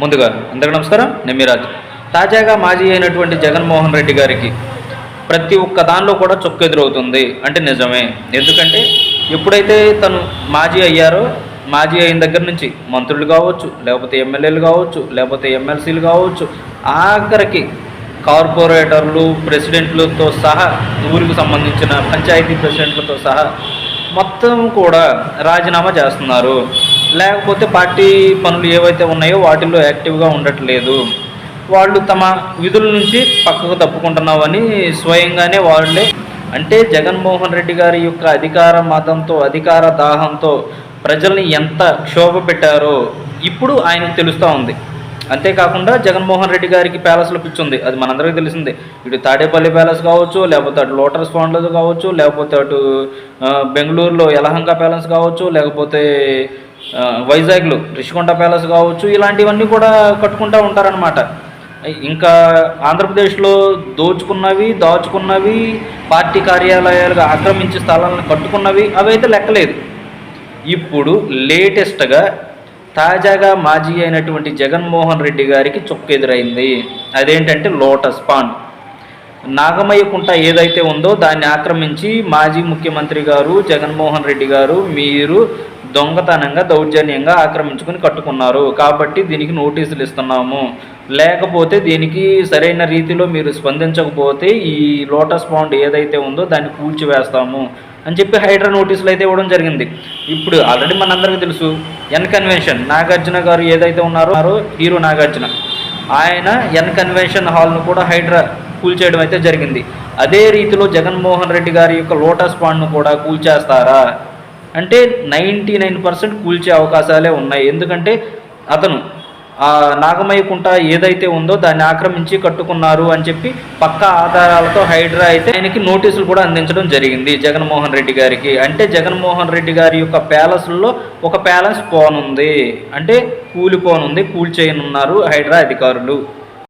ముందుగా అందరికీ నమస్కారం. నేను మీరాజ్ తాజాగా మాజీ అయినటువంటి జగన్మోహన్ రెడ్డి గారికి ప్రతి ఒక్క దానిలో కూడా చొక్కెదురవుతుంది అంటే నిజమే. ఎందుకంటే ఎప్పుడైతే తను మాజీ అయ్యారో మాజీ అయిన దగ్గర నుంచి మంత్రులు కావచ్చు లేకపోతే ఎమ్మెల్యేలు కావచ్చు లేకపోతే ఎమ్మెల్సీలు కావచ్చు ఆఖరికి కార్పొరేటర్లు ప్రెసిడెంట్లతో సహా ఊరికి సంబంధించిన పంచాయతీ ప్రెసిడెంట్లతో సహా మొత్తం కూడా రాజీనామా చేస్తున్నారు. లేకపోతే పార్టీ పనులు ఏవైతే ఉన్నాయో వాటిల్లో యాక్టివ్గా ఉండట్లేదు. వాళ్ళు తమ విధుల నుంచి పక్కకు తప్పుకుంటున్నామని స్వయంగానే వాళ్ళే అంటే జగన్మోహన్ రెడ్డి గారి యొక్క అధికార మతంతో అధికార దాహంతో ప్రజల్ని ఎంత క్షోభ పెట్టారో ఇప్పుడు ఆయనకు తెలుస్తూ ఉంది. అంతేకాకుండా జగన్మోహన్ రెడ్డి గారికి ప్యాలెస్లో పిచ్చుంది అది మనందరికీ తెలిసిందే. ఇటు తాడేపల్లి ప్యాలెస్ కావచ్చు లేకపోతే అటు లోటస్ ఫౌండ్లో కావచ్చు లేకపోతే అటు బెంగళూరులో యలహంక ప్యాలెస్ కావచ్చు లేకపోతే వైజాగ్లో రిషికొండ ప్యాలెస్ కావచ్చు ఇలాంటివన్నీ కూడా కట్టుకుంటూ ఉంటారనమాట ఇంకా ఆంధ్రప్రదేశ్లో దోచుకున్నవి దాచుకున్నవి పార్టీ కార్యాలయాలుగా ఆక్రమించే స్థలాలను కట్టుకున్నవి అవైతే లెక్కలేదు. ఇప్పుడు లేటెస్ట్గా తాజాగా మాజీ అయినటువంటి జగన్మోహన్ రెడ్డి గారికి చొక్కెదురైంది అదేంటంటే లోటస్ పాండ్. నాగమయ్య కుంట ఏదైతే ఉందో దాన్ని ఆక్రమించి మాజీ ముఖ్యమంత్రి గారు జగన్మోహన్ రెడ్డి గారు మీరు దొంగతనంగా దౌర్జన్యంగా ఆక్రమించుకుని కట్టుకున్నారు. కాబట్టి దీనికి నోటీసులు ఇస్తున్నాము. లేకపోతే దీనికి సరైన రీతిలో మీరు స్పందించకపోతే ఈ లోటస్ పాండ్ ఏదైతే ఉందో దాన్ని కూల్చివేస్తాము అని చెప్పి హైడ్రా నోటీసులు అయితే ఇవ్వడం జరిగింది. ఇప్పుడు ఆల్రెడీ మనందరికీ తెలుసు ఎన్ కన్వెన్షన్ నాగార్జున గారు ఏదైతే ఉన్నారో హీరో నాగార్జున. ఆయన ఎన్ కన్వెన్షన్ హాల్ను కూడా హైడ్రా కూల్చేయడం అయితే జరిగింది. అదే రీతిలో జగన్మోహన్ రెడ్డి గారి యొక్క లోటస్ పాండ్ను కూడా కూల్చేస్తారా? అంటే నైంటీ నైన్ పర్సెంట్ కూల్చే అవకాశాలే ఉన్నాయి. ఎందుకంటే అతను ఆ నాగమయ్య కుంట ఏదైతే ఉందో దాన్ని ఆక్రమించి కట్టుకున్నారు అని చెప్పి పక్కా ఆధారాలతో హైడ్రా అయితే ఆయనకి నోటీసులు కూడా అందించడం జరిగింది జగన్మోహన్ రెడ్డి గారికి. అంటే జగన్మోహన్ రెడ్డి గారి యొక్క ప్యాలెస్లో ఒక ప్యాలెస్ పోనుంది. అంటే కూలిపోనుంది కూల్చేయనున్నారు హైడ్రా అధికారులు.